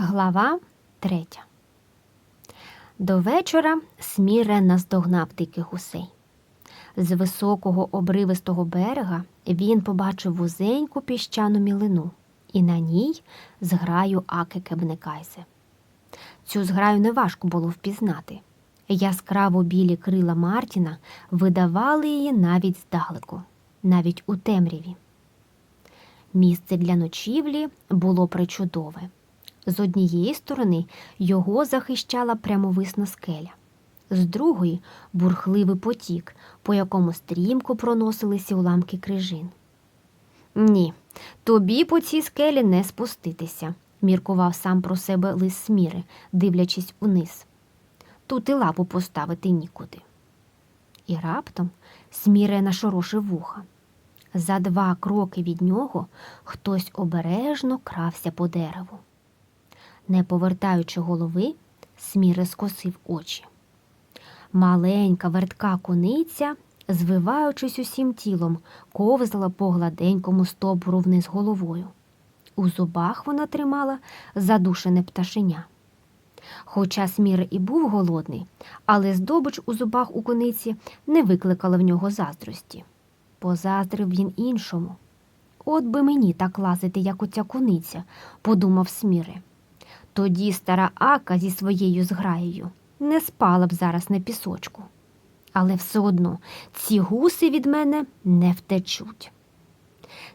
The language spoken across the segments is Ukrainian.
Глава третя. До вечора Сміре наздогнав диких гусей. З високого обривистого берега він побачив вузеньку піщану мілину і на ній зграю Аки Кебнекайзе. Цю зграю неважко було впізнати. Яскраво білі крила Мартіна видавали її навіть здалеку, навіть у темряві. Місце для ночівлі було причудове. З однієї сторони його захищала прямовисна скеля, з другої бурхливий потік, по якому стрімко проносилися уламки крижин. Ні, тобі по цій скелі не спуститися, міркував сам про себе лис сміри, дивлячись униз. Тут і лапу поставити нікуди. І раптом сміре нашорошив вуха. За два кроки від нього хтось обережно крався по дереву. Не повертаючи голови, сміре скосив очі. Маленька вертка куниця, звиваючись усім тілом, ковзала по гладенькому стовбуру вниз головою. У зубах вона тримала задушене пташеня. Хоча Сміре і був голодний, але здобич у зубах у куниці не викликала в нього заздрості. Позаздрив він іншому. От би мені так лазити, як оця куниця, подумав Сміре. Тоді стара Ака зі своєю зграєю не спала б зараз на пісочку. Але все одно ці гуси від мене не втечуть.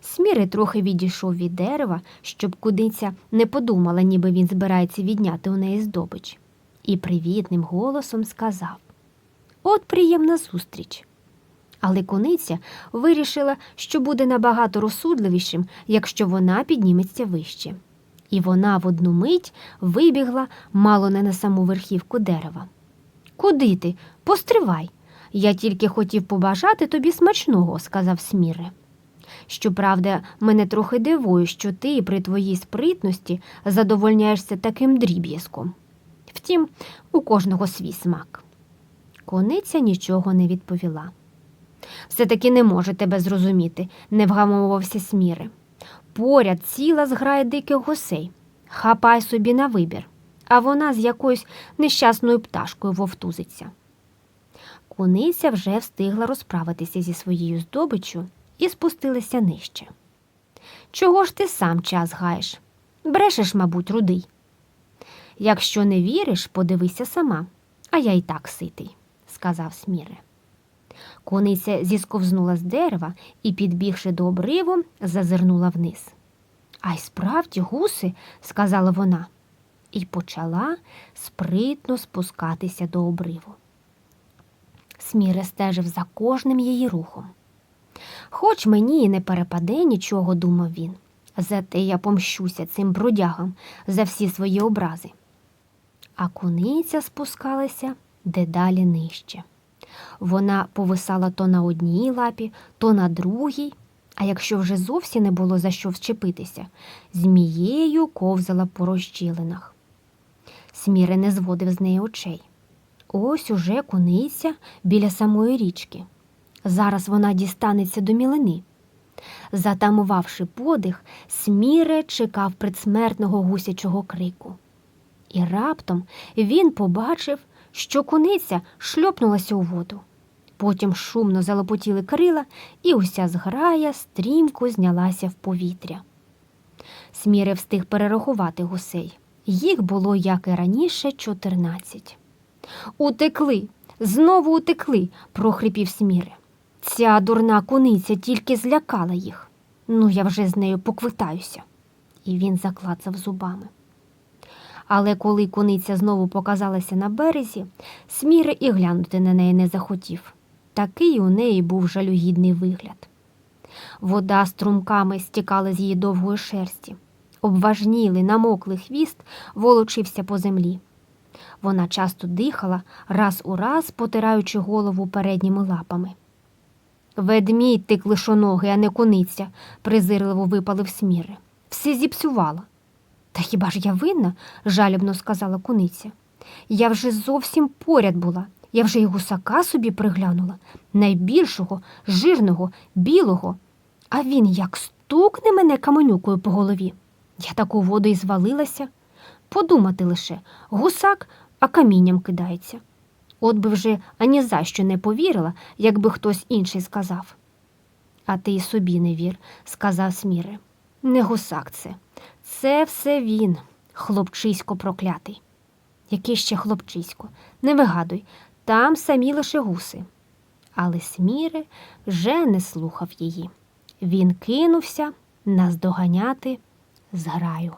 Сміри трохи відійшов від дерева, щоб кудиця не подумала, ніби він збирається відняти у неї здобич, і привітним голосом сказав От приємна зустріч. Але куниця вирішила, що буде набагато розсудливішим, якщо вона підніметься вище. І вона в одну мить вибігла мало не на саму верхівку дерева. Куди ти? Постривай. Я тільки хотів побажати тобі смачного, сказав Сміре. Щоправда, мене трохи дивує, що ти при твоїй спритності задовольняєшся таким дріб'язком. Втім, у кожного свій смак. Кониця нічого не відповіла. Все-таки не може тебе зрозуміти, не вгамовувався Сміре. Поряд ціла зграє диких гусей. Хапай собі на вибір, а вона з якоюсь нещасною пташкою вовтузиться. Куниця вже встигла розправитися зі своєю здобиччю і спустилася нижче. Чого ж ти сам час гаєш? Брешеш, мабуть, рудий. Якщо не віриш, подивися сама, а я й так ситий, сказав Сміре. Кониця зісковзнула з дерева і, підбігши до обриву, зазирнула вниз. А й справді гуси, сказала вона, і почала спритно спускатися до обриву. Сміре стежив за кожним її рухом. Хоч мені і не перепаде нічого, думав він, зате я помщуся цим бродягам за всі свої образи. А куниця спускалася дедалі нижче. Вона повисала то на одній лапі, то на другій, а якщо вже зовсім не було за що вчепитися, змією ковзала по розчілинах. Сміре не зводив з неї очей. Ось уже куниця біля самої річки. Зараз вона дістанеться до мілини. Затамувавши подих, Сміре чекав предсмертного гусячого крику. І раптом він побачив, що куниця шльопнулася у воду. Потім шумно залопотіли крила, і уся зграя стрімко знялася в повітря. Сміре встиг перерахувати гусей. Їх було, як і раніше, чотирнадцять. Утекли, знову утекли, прохрипів Сміре. Ця дурна куниця тільки злякала їх. Ну, я вже з нею поквитаюся. І він заклацав зубами. Але коли куниця знову показалася на березі, Сміре і глянути на неї не захотів. Такий у неї був жалюгідний вигляд. Вода струмками стікала з її довгої шерсті. Обважнілий, намоклий хвіст волочився по землі. Вона часто дихала, раз у раз потираючи голову передніми лапами. Ведмідь ти клишоногий, а не куниця, презирливо випалив сміри. Все зіпсувала. Та хіба ж я винна? жалібно сказала куниця. Я вже зовсім поряд була. Я вже й гусака собі приглянула, найбільшого, жирного, білого. А він як стукне мене каменюкою по голові. Я таку воду і звалилася. Подумати лише, гусак, а камінням кидається. От би вже ані за що не повірила, якби хтось інший сказав. А ти й собі не вір, сказав Сміре. Не гусак це. Це все він, хлопчисько проклятий. Який ще хлопчисько? Не вигадуй, там самі лише гуси. Але Сміри вже не слухав її. Він кинувся наздоганяти зграю.